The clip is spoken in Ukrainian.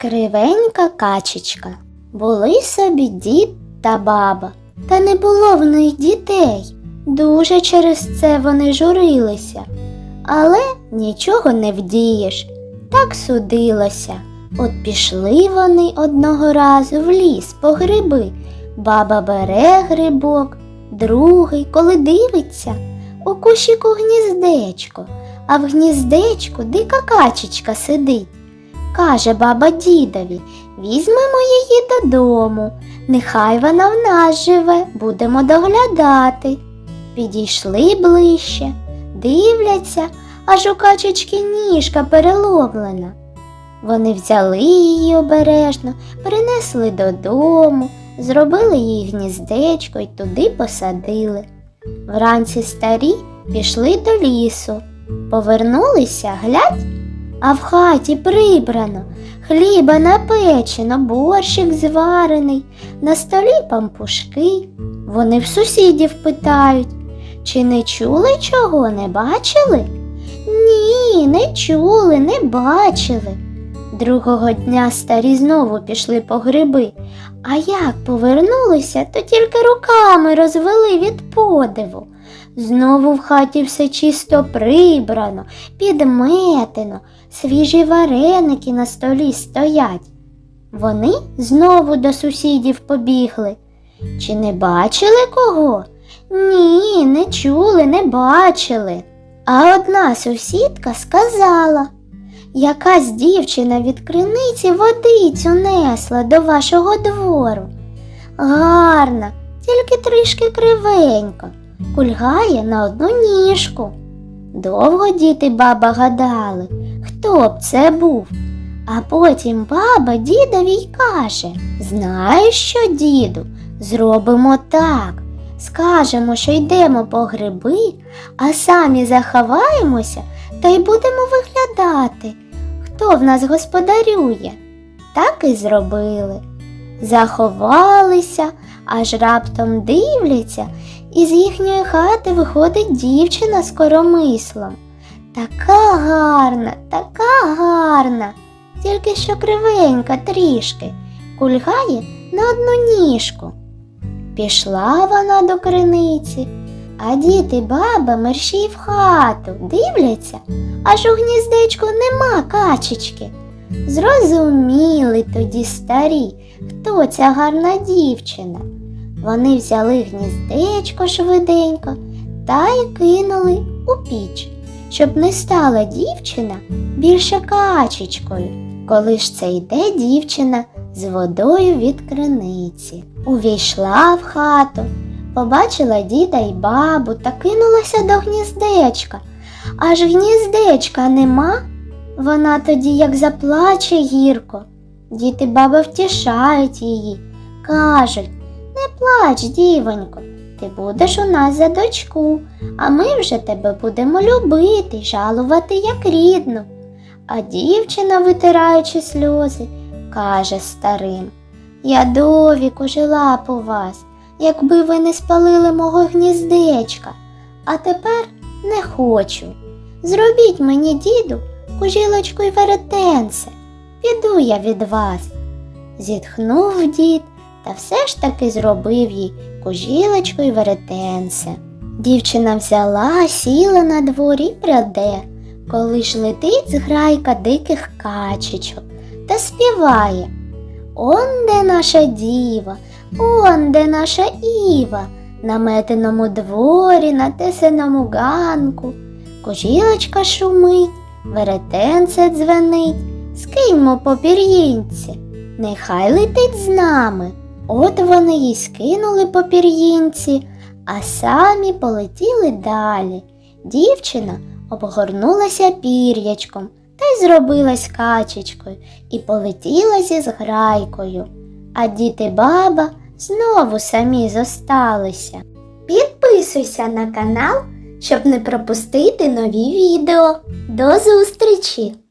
Кривенька качечка. Були собі дід та баба, та не було в них дітей. Дуже через це вони журилися. Але нічого не вдієш, так судилося. От пішли вони одного разу в ліс по гриби. Баба бере грибок, другий, коли дивиться, у кущику гніздечко, а в гніздечку дика качечка сидить. Каже баба дідові, візьмемо її додому, нехай вона в нас живе, будемо доглядати. Підійшли ближче, дивляться, аж у качечки ніжка переломлена. Вони взяли її обережно, принесли додому, зробили їй гніздечко й туди посадили. Вранці старі пішли до лісу, повернулися, глядь, а в хаті прибрано, хліба напечено, борщик зварений, на столі пампушки. Вони в сусідів питають, чи не чули чого, не бачили? Ні, не чули, не бачили. Другого дня старі знову пішли по гриби, а як повернулися, то тільки руками розвели від подиву. Знову в хаті все чисто прибрано, підметено, свіжі вареники на столі стоять. Вони знову до сусідів побігли. Чи не бачили кого? Ні, не чули, не бачили. А одна сусідка сказала, якась дівчина від криниці водицю несла до вашого двору. Гарна, тільки трішки кривенька, кульгає на одну ніжку. Довго діти баба гадали, хто б це був. А потім баба дідові й каже Знаєш що, діду, зробимо так. Скажемо, що йдемо по гриби, а самі заховаємося та й будемо виглядати, хто в нас господарює. Так і зробили. Заховалися, аж раптом дивляться, і з їхньої хати виходить дівчина з коромислом. Така гарна, така гарна, тільки що кривенька трішки, кульгає на одну ніжку. Пішла вона до криниці, а діти баба мерщій в хату дивляться, аж у гніздечку нема качечки. Зрозуміли тоді старі, хто ця гарна дівчина. Вони взяли гніздечко швиденько та й кинули у піч, щоб не стала дівчина більше качечкою, коли ж це йде дівчина з водою від криниці. Увійшла в хату, побачила діда й бабу та кинулася до гніздечка. Аж гніздечка нема. Вона тоді як заплаче гірко. Діти баба втішають її, кажуть не плач, дівонько, ти будеш у нас за дочку, а ми вже тебе будемо любити жалувати як рідну. А дівчина, витираючи сльози, каже старим Я довіку жила б у вас, якби ви не спалили мого гніздечка, а тепер не хочу. Зробіть мені, діду, кужілочку й веретенце, піду я від вас. Зітхнув дід та все ж таки зробив їй кужілочку й веретенце. Дівчина взяла, сіла на дворі й пряде, коли ж летить зграйка диких качечок та співає. Он де наша діва, он де наша Іва, на метеному дворі, на тесеному ганку. Кожілочка шумить, веретенце дзвенить, скиньмо по пір'їнці, нехай летить з нами. От вони їй скинули по пір'їнці, а самі полетіли далі. Дівчина обгорнулася пір'ячком та й зробилась качечкою і полетіла зі зграйкою. А діти баба знову самі зосталися. Підписуйся на канал, щоб не пропустити нові відео. До зустрічі!